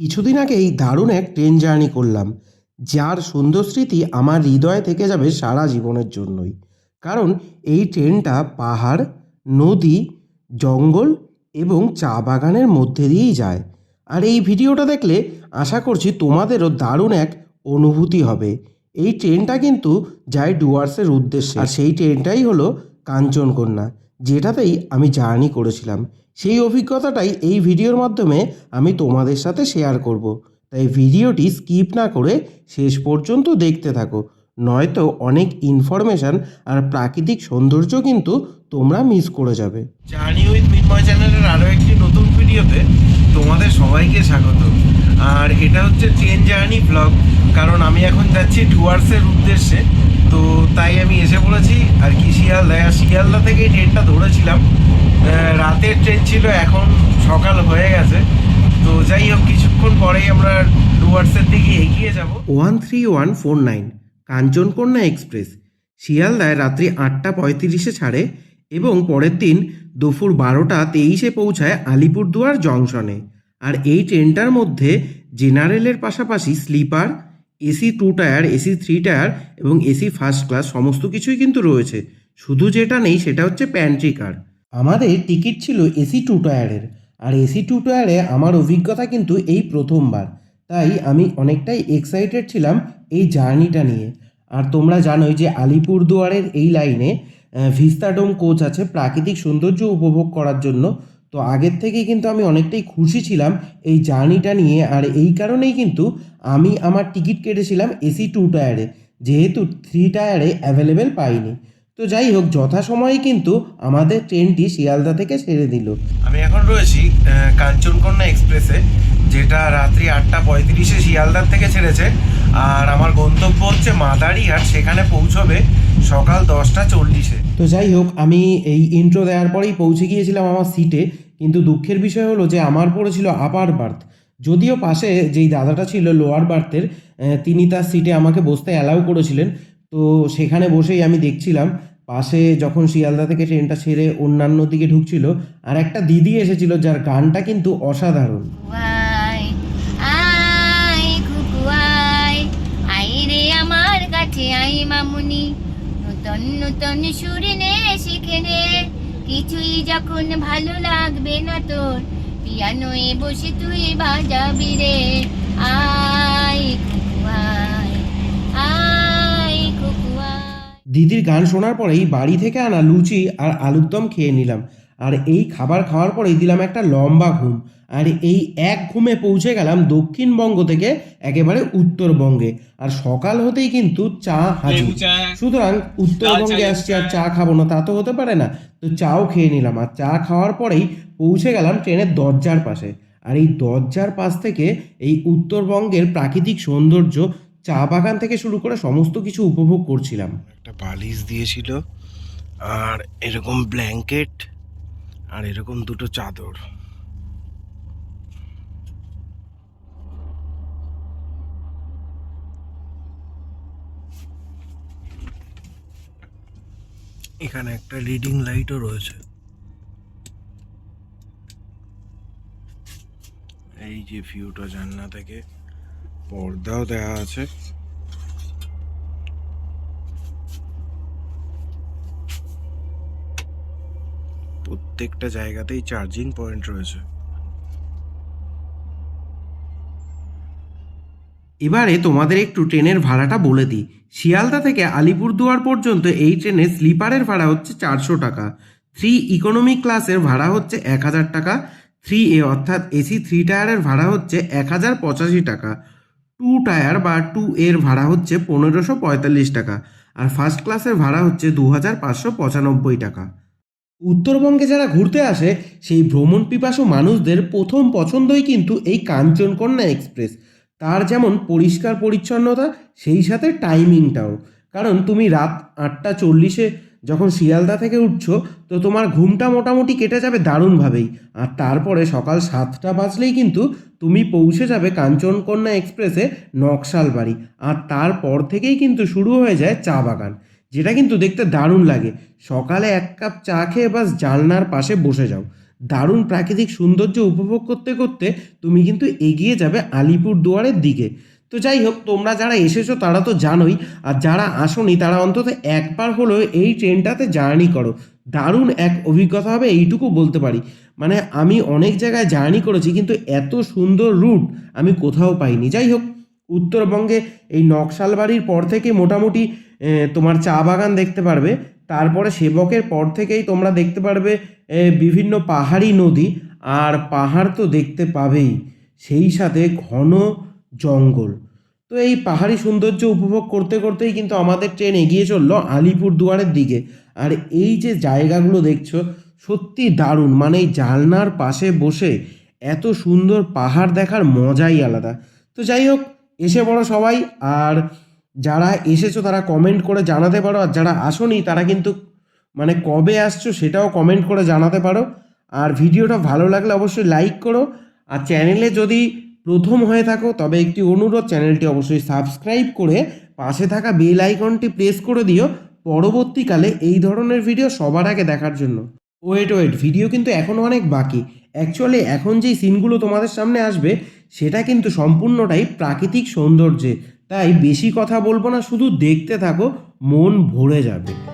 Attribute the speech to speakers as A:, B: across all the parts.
A: কিছুদিন আগে এই দারুণ এক ট্রেন জার্নি করলাম, যার সুন্দর স্মৃতি আমার হৃদয়ে থেকে যাবে সারা জীবনের জন্যই। কারণ এই ট্রেনটা পাহাড়, নদী, জঙ্গল এবং চা বাগানের মধ্যে দিয়েই যায়। আর এই ভিডিওটা দেখলে আশা করছি তোমাদেরও দারুণ এক অনুভূতি হবে। এই ট্রেনটা কিন্তু যায় ডুয়ার্সের উদ্দেশ্যে। আর সেই ট্রেনটাই হলো কাঞ্চনকন্যা। যেটাতেই আমি জার্নি করেছিলাম, সেই অভিজ্ঞতাটাই এই ভিডিওর মাধ্যমে আমি তোমাদের সাথে শেয়ার করব। তাই ভিডিওটি স্কিপ না করে শেষ পর্যন্ত দেখতে থাকো। নয়তো অনেক ইনফরমেশান আর প্রাকৃতিক সৌন্দর্য কিন্তু তোমরা মিস করে যাবে।
B: জার্নি উইথ মিনময় চ্যানেলের আরও একটি নতুন ভিডিওতে তোমাদের সবাইকে স্বাগত। আর এটা হচ্ছে ট্রেন জার্নি ব্লগ কারণ আমি এখন যাচ্ছি ডুয়ার্সের উদ্দেশ্যে, তো তাই আমি এসে পড়েছি, আর কি শিয়ালদা শিয়ালদা থেকে ট্রেনটা ধরেছিলাম। রাতের ট্রেন ছিল, এখন সকাল হয়ে গেছে। তো যাই হোক, কিছুক্ষণ পরেই আমরা ডুয়ার্সের দিকে এগিয়ে যাব।
A: One three one four nine, Kanchankanya express. শিয়ালদায় রাত্রি আটটা পঁয়ত্রিশে ছাড়ে এবং পরের দিন দুপুর বারোটা তেইশে পৌঁছায় আলিপুরদুয়ার জংশনে। আর এই ট্রেনটার মধ্যে জেনারেলের পাশাপাশি sleeper AC two tier, AC three tier এবং এসি ফার্স্ট ক্লাস সমস্ত কিছুই কিন্তু রয়েছে। শুধু যেটা নেই সেটা হচ্ছে প্যান্ট্রি কার আমাদের টিকিট ছিল এসি টু টায়ারের। আর এসি টু টায়ারে আমার অভিজ্ঞতা কিন্তু এই প্রথমবার। তাই আমি অনেকটাই এক্সাইটেড ছিলাম এই জার্নিটা নিয়ে। আর তোমরা জানোই যে আলিপুরদুয়ারের এই লাইনে ভিস্তাডোম কোচ আছে প্রাকৃতিক সৌন্দর্য উপভোগ করার জন্য। তো আগের থেকেই কিন্তু আমি অনেকটাই খুশি ছিলাম এই জার্নিটা নিয়ে। আর এই কারণেই কিন্তু আমি আমার টিকিট কেটেছিলাম এসি টু টায়ারে। যেহেতু থ্রি টায়ারে অ্যাভেলেবেল পাইনি। তো যাই হোক যথাসময়ে কিন্তু আমাদের ট্রেনটি শিয়ালদা থেকে ছেড়ে দিল।
B: আমি এখন রয়েছি কাঞ্চনকন্যা এক্সপ্রেসে যেটা রাত্রি আটটা পঁয়ত্রিশে শিয়ালদার থেকে ছেড়েছে। আর আমার গন্তব্য হচ্ছে মাদারিহাট সেখানে পৌঁছবে সকাল দশটা চল্লিশে।
A: তো যাই হোক আমি এই ইন্ট্রো দেওয়ার পরেই পৌঁছে গিয়েছিলাম আমার সিটে কিন্তু দুঃখের বিষয় হলো যে আমার পড়েছিল আপার বার্থ। যদিও পাশে যেই দাদাটা ছিল লোয়ার বার্থের তিনি তার সিটে আমাকে বসতে অ্যালাউ করেছিলেন। তো সেখানে বসেই আমি দেখছিলাম, পাশে যখন শিয়ালদা থেকে ট্রেনটা ছেড়ে অন্যান্য দিকে ঢুকছিল, আর একটা দিদি এসেছিল যার গানটা কিন্তু অসাধারণ।
C: আমার কাছে আই মামুনি। নূতন নূতন সুর নে শিখে নে। কিছুই যখন ভালো লাগবে না তোর, পিয়ানোয় বসে তুই বাজাবি রে। আয় আয়
A: দিদির গান শোনার পরেই বাড়ি থেকে আনা লুচি আর আলুর দম খেয়ে নিলাম। আর এই খাবার খাওয়ার পরেই দিলাম একটা লম্বা ঘুম। আর এই এক ঘুমে পৌঁছে গেলাম দক্ষিণবঙ্গ থেকে একেবারে উত্তরবঙ্গে। আর সকাল হতেই কিন্তু চা হাজির। সুতরাং উত্তরবঙ্গে আসছি আর চা খাব না তা তো হতে পারে না। তো চাও খেয়ে নিলাম। আর চা খাওয়ার পরেই পৌঁছে গেলাম ট্রেনের দরজার পাশে। আর এই দরজার পাশ থেকে এই উত্তরবঙ্গের প্রাকৃতিক সৌন্দর্য চা বাগান থেকে শুরু করে সমস্ত কিছু উপভোগ করছিলাম।
B: একটা বালিশ দিয়েছিল আর এরকম ব্ল্যাঙ্কেট আর এরকম দুটো চাদর। এখানে একটা রিডিং লাইটও রয়েছে। এই যে ভিউটা জানলা থেকে পর্দাও দেওয়া আছে। প্রত্যেকটা জায়গাতেই চার্জিং পয়েন্ট রয়েছে।
A: এবারে তোমাদের একটু ট্রেনের ভাড়াটা বলে দিই। শিয়ালদা থেকে আলিপুরদুয়ার পর্যন্ত এই ট্রেনে স্লিপারের ভাড়া হচ্ছে চারশো টাকা। থ্রি ইকোনমি ক্লাসের ভাড়া হচ্ছে এক হাজার টাকা। থ্রি এ অর্থাৎ এসি থ্রি টায়ারের ভাড়া হচ্ছে এক হাজার পঁচাশি টাকা। টু টায়ার বা টু এর ভাড়া হচ্ছে পনেরোশো পঁয়তাল্লিশ টাকা। আর ফার্স্ট ক্লাসের ভাড়া হচ্ছে দু হাজার পাঁচশো পঁচানব্বই টাকা। উত্তরবঙ্গে যারা ঘুরতে আসে, সেই ভ্রমণ পিপাসু মানুষদের প্রথম পছন্দই কিন্তু এই কাঞ্চনকন্যা এক্সপ্রেস। তার যেমন পরিষ্কার পরিচ্ছন্নতা, সেই সাথে টাইমিংটাও কারণ তুমি রাত আটটা চল্লিশে যখন শিয়ালদা থেকে উঠছো, তো তোমার ঘুমটা মোটামুটি কেটে যাবে দারুণভাবেই। আর তারপরে সকাল সাতটা বাজলেই কিন্তু তুমি পৌঁছে যাবে কাঞ্চনকন্যা এক্সপ্রেসে নকশাল বাড়ি আর তারপর থেকেই কিন্তু শুরু হয়ে যায় চা বাগান, যেটা কিন্তু দেখতে দারুণ লাগে। সকালে এক কাপ চা খেয়ে বাস জানলার পাশে বসে যাও। দারুণ প্রাকৃতিক সৌন্দর্য উপভোগ করতে করতে তুমি কিন্তু এগিয়ে যাবে আলিপুর দুয়ারের দিকে। তো যাই হোক, তোমরা যারা এসেছ তারা তো জানোই, আর যারা আসোনি তারা অন্তত একবার হলেও এই ট্রেনটাতে জার্নি করো। দারুণ এক অভিজ্ঞতা হবে এইটুকু বলতে পারি। মানে আমি অনেক জায়গায় জার্নি করেছি কিন্তু এত সুন্দর রুট আমি কোথাও পাইনি। যাই হোক, উত্তরবঙ্গে এই নকশালবাড়ির পর থেকে মোটামুটি তোমার চা বাগান দেখতে পারবে। তারপরে সেবকের পর থেকেই তোমরা দেখতে পারবে বিভিন্ন পাহাড়ি নদী, আর পাহাড় তো দেখতে পাবেই। সেই সাথে ঘন জঙ্গল। তো এই পাহাড়ি সৌন্দর্য উপভোগ করতে করতেই কিন্তু আমাদের ট্রেন এগিয়ে চলল আলিপুর দুয়ারের দিকে। আর এই যে জায়গাগুলো দেখছ, সত্যি দারুণ। মানে এই জালনার পাশে বসে এত সুন্দর পাহাড় দেখার মজাই আলাদা। তো যাই হোক, এসে পড়ো সবাই, আর যারা এসেছ তারা কমেন্ট করে জানাতে পারো, আর যারা আসোনি তারা কিন্তু মানে কবে আসছো সেটাও কমেন্ট করে জানাতে পারো। আর ভিডিওটা ভালো লাগলে অবশ্যই লাইক করো। আর চ্যানেলে যদি প্রথম হয়ে থাকো, তবে একটি অনুরোধ চ্যানেলটি অবশ্যই সাবস্ক্রাইব করে পাশে থাকা বেল আইকনটি প্রেস করে দিও। পরবর্তীকালে এই ধরনের ভিডিও সবার আগে দেখার জন্য। ওয়েট ওয়েট ভিডিও কিন্তু এখনও অনেক বাকি। অ্যাকচুয়ালি এখন যেই সিনগুলো তোমাদের সামনে আসবে, সেটা কিন্তু সম্পূর্ণটাই প্রাকৃতিক সৌন্দর্যে। তাই বেশি কথা বলব না শুধু দেখতে থাকো মন ভরে যাবে।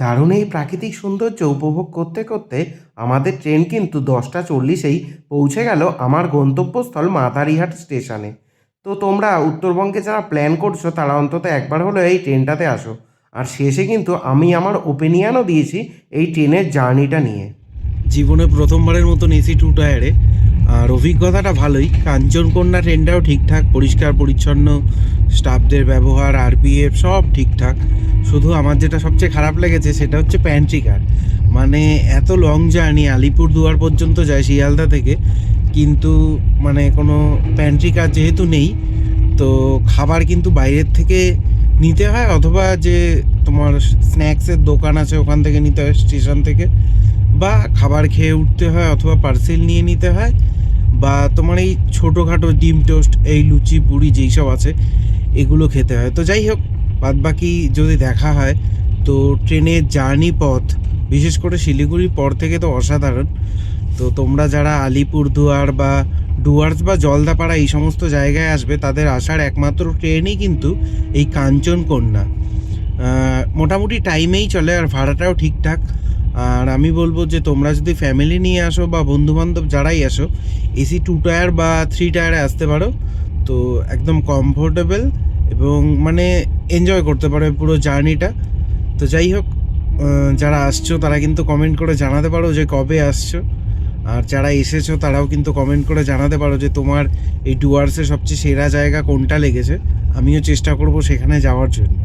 A: দারুণ এই প্রাকৃতিক সৌন্দর্য উপভোগ করতে করতে আমাদের ট্রেন কিন্তু দশটা চল্লিশেই পৌঁছে গেল আমার গন্তব্যস্থল মাদারিহাট স্টেশনে। তো তোমরা উত্তরবঙ্গে যারা প্ল্যান করছ, তারা অন্তত একবার হলো এই ট্রেনটাতে আসো। আর শেষে কিন্তু আমি আমার ওপিনিয়নও দিয়েছি এই ট্রেনের জার্নিটা নিয়ে। জীবনে প্রথমবারের মতন এসি টু টায়ারে আর অভিজ্ঞতাটা ভালোই। কাঞ্চনকন্যা ট্রেনটাও ঠিকঠাক, পরিষ্কার, পরিচ্ছন্ন স্টাফদের ব্যবহার আরপিএফ সব ঠিকঠাক। শুধু আমার যেটা সবচেয়ে খারাপ লেগেছে সেটা হচ্ছে প্যান্ট্রি কার মানে এত লং জার্নি আলিপুর দুয়ার পর্যন্ত যায় শিয়ালদা থেকে, কিন্তু মানে কোনো প্যান্ট্রি কার যেহেতু নেই, তো খাবার কিন্তু বাইরের থেকে নিতে হয় অথবা যে তোমার স্ন্যাক্সের দোকান আছে ওখান থেকে নিতে হয় স্টেশন থেকে, বা খাবার খেয়ে উঠতে হয় অথবা পার্সেল নিয়ে নিতে হয়। বা তোমার এই ছোটোখাটো ডিম টোস্ট, এই লুচি, পুরি যেই সব আছে, এগুলো খেতে হয়। তো যাই হোক বাদ বাকি যদি দেখা হয়, তো ট্রেনের জার্নি পথ, বিশেষ করে শিলিগুড়ির পর থেকে তো অসাধারণ। তো তোমরা যারা আলিপুরদুয়ার বা ডুয়ার্স বা জলদাপাড়া এই সমস্ত জায়গায় আসবে, তাদের আসার একমাত্র ট্রেনই কিন্তু এই কাঞ্চনকন্যা। মোটামুটি টাইমেই চলে আর ভাড়াটাও ঠিকঠাক। আর আমি বলব যে তোমরা যদি ফ্যামিলি নিয়ে আসো বা বন্ধু বান্ধব যারাই আসো এসি টু টায়ার বা থ্রি টায়ারে আসতে পারো। তো একদম কমফোর্টেবল এবং মানে এনজয় করতে পারো পুরো জার্নিটা তো যাই হোক যারা আসছো তারা কিন্তু কমেন্ট করে জানাতে পারো যে কবে আসছো। আর যারা এসেছ তারাও কিন্তু কমেন্ট করে জানাতে পারো যে তোমার এই ডুয়ার্সে সবচেয়ে সেরা জায়গা কোনটা লেগেছে। আমিও চেষ্টা করব সেখানে যাওয়ার জন্য।